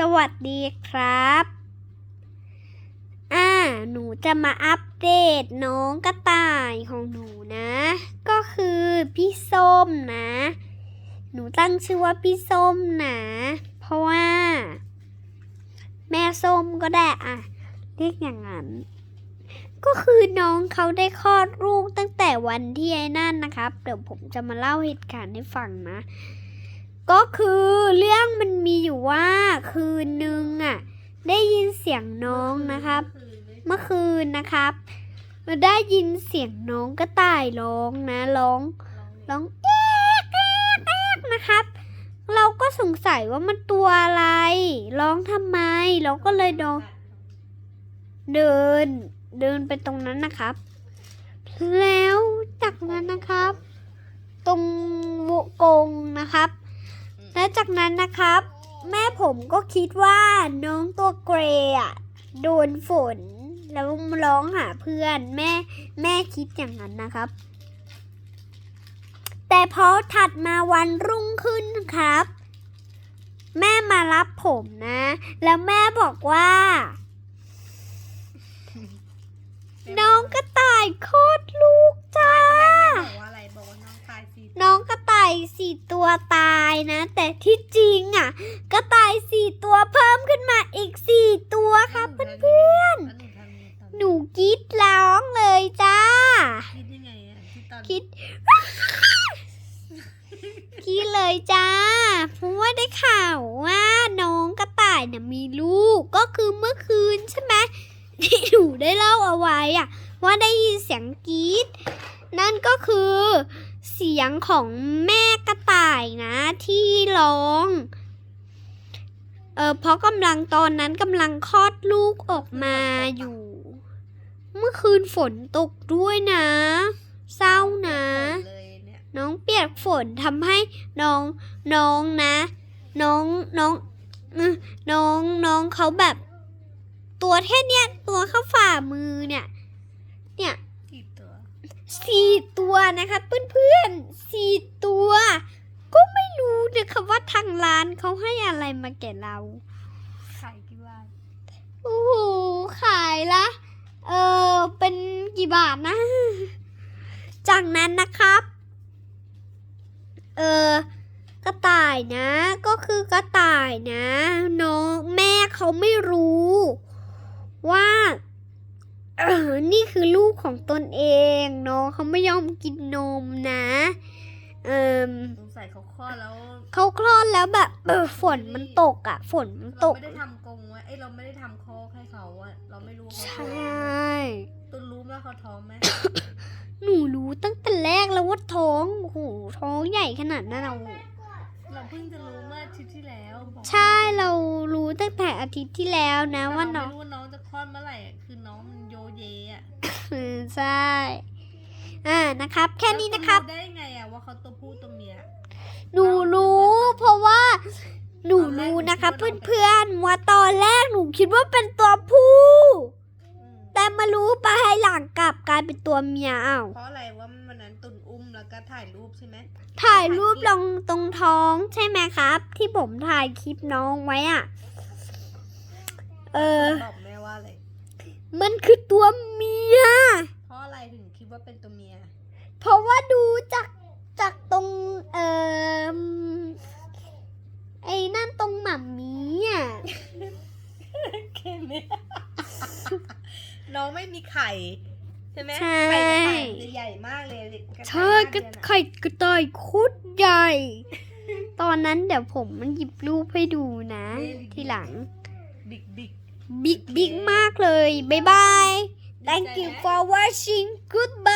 สวัสดีครับ อ่า หนูจะมาอัปเดตน้องกระต่ายของหนูนะ ก็คือพี่ส้มนะ หนูตั้งชื่อว่าพี่ส้มนะ เพราะว่า แม่ส้มก็ได้อะเรียกอย่างนั้น ก็คือน้องเขาได้คลอดลูกตั้งแต่วันที่ไอ้นั่นนะครับ เดี๋ยวผมจะมาเล่าเหตุการณ์ให้ฟังนะ ก็คือเรื่องมันมีอยู่ว่าคืนนึงอะ ได้ยินเสียงน้องนะครับ เมื่อคืนนะครับได้ยินเสียงน้องกระต่ายร้องนะร้องร้องเอ๊กเอ๊กเอ๊กนะครับ เราก็สงสัยว่ามันตัวอะไรร้องทำไม เราก็เลยดองเดินเดินไปตรงนั้นนะครับ แล้วจากนั้นนะครับ ตรงวกงนะครับและ จากนั้นนะครับ แม่ผมก็คิดว่าน้องตัวเกรย์อะโดนฝน แล้วร้องหาเพื่อนแม่แม่คิดอย่างนั้นนะครับ แต่พอถัดมาวันรุ่งขึ้นครับ แม่มารับผมนะ แล้วแม่บอกว่า น้องกระต่ายโคตรลูกจ้า บอกว่าอะไรบอกว่าน้องตายสี่ น้องกระ ต่ายสี่ตัวตายนะ แต่ที่จริงอะกระต่ายสี่ตัวเพิ่มขึ้นมาอีกสี่ตัวครับเพื่อนแล้วหนูทำยังไงตอนๆหนูกรีดร้องเลยจ้า คิดยังไงอะที่ตอนคิด คิดเลยจ้า เพราะว่าได้ข่าวว่าน้องกระต่ายเนี่ยมีลูกก็คือเมื่อคืนใช่ไหมที่หนูได้เล่าเอาไว้อะว่าได้ยินเสียงกรีดนั่นก็คือเสียงของแม่ก ระต่ายนะที่ร้อง เออเพราะกำลังตอนนั้นกำลังคลอดลูกออกมาอยู่ เมื่อคืนฝนตกด้วยนะ เศร้านะ น้องเปียกฝนทำให้น้องน้องนะ น้องน้องน้องน้องเขาแบบ ตัวแค่เนี้ยตัวเข้าฝ่ามือเนี่ย เนี่ย สี่ตัวนะคะเพื่อนๆสี่ตัว ก็ไม่รู้นะคะว่าทางร้านเขาให้อะไรมาแก่เราขายกี่บาทโอ้โหขายละเออเป็นกี่บาทนะ จากนั้นนะครับ เออกระต่ายนะ ก็คือกระต่ายนะน้องแม่เขาไม่รู้ ว่าเออ นี่คือลูกของตนเองน้องเขาไม่ยอมกินนมนะ เออสงสัยเขาคลอดแล้วเขาคลอดแล้วแบบเออฝนมันตกอะ่ะ ฝนมันตเรากไม่ได้ทำกรงไว้เอ้ยเราไม่ได้ทำคอกให้เขาอะเราไม่รู้ว่าใชเขาท้อง่ ตุนรู้ไหมว่าเขาท้องไหมหนูรู้ตั้งแต่แรกแล้วว่าท้องโอ้โหท้องใหญ่ขนาดนั้นเอาเราเพิ่งจะรู้เมื่ออาทิตย์ที่แล้วบอกใช่เรารู้ตั้งแต่อาทิตย์ที่แล้วนะแต่ว่าเราน้องไม่รู้ว่าน้องจะคลอดเมื่อไหร่อะคือน้องมันโยเยอะเออใช่อ่านะครับ แค่นี้นะครับ แล้วณได้ไงอะว่าเขาตัวผู้ตัวเมีย หนูรู้เพราะว่า หนูรู้นะคะเพื่อนๆว่าตอนแรกหนูคิดว่าเป็นตัวผู้ อืมแต่มารู้ไปให้หลังกลับกลายเป็นตัวเมียอ้าวเพราะอะไรว่าวันนั้นตุนอุ้ม แล้วก็ถ่ายรูปใช่ไหมถ่ายรูปลงตรงท้องใช่ไหมครับ ที่ผมถ่ายคลิปน้องไว้อะ เออ บอกแม่ว่าอะไร มันคือตัวเมีย เพราะอะไรถึงคิดว่าเป็นตัวเมีย เพราะว่าดูจากจากตรงเอ่อไอ้นั่นตรงหม่ำมีอะแค่นี้น้องไม่มีไข่ ใช่ไหมใช่ ไข่ในไข่มันจะใหญ่มากเลยกระใช่ต่ายกระห้าเดือนอะไข่กระต่ายโคตรใหญ่ ตอนนั้นเดี๋ยวผมมันหยิบรูปให้ดูนะ ทีหลัง บิ๊กบิ๊ก บิ๊กบิ๊กมากเลย บ๊ายบาย thank you for watching goodbye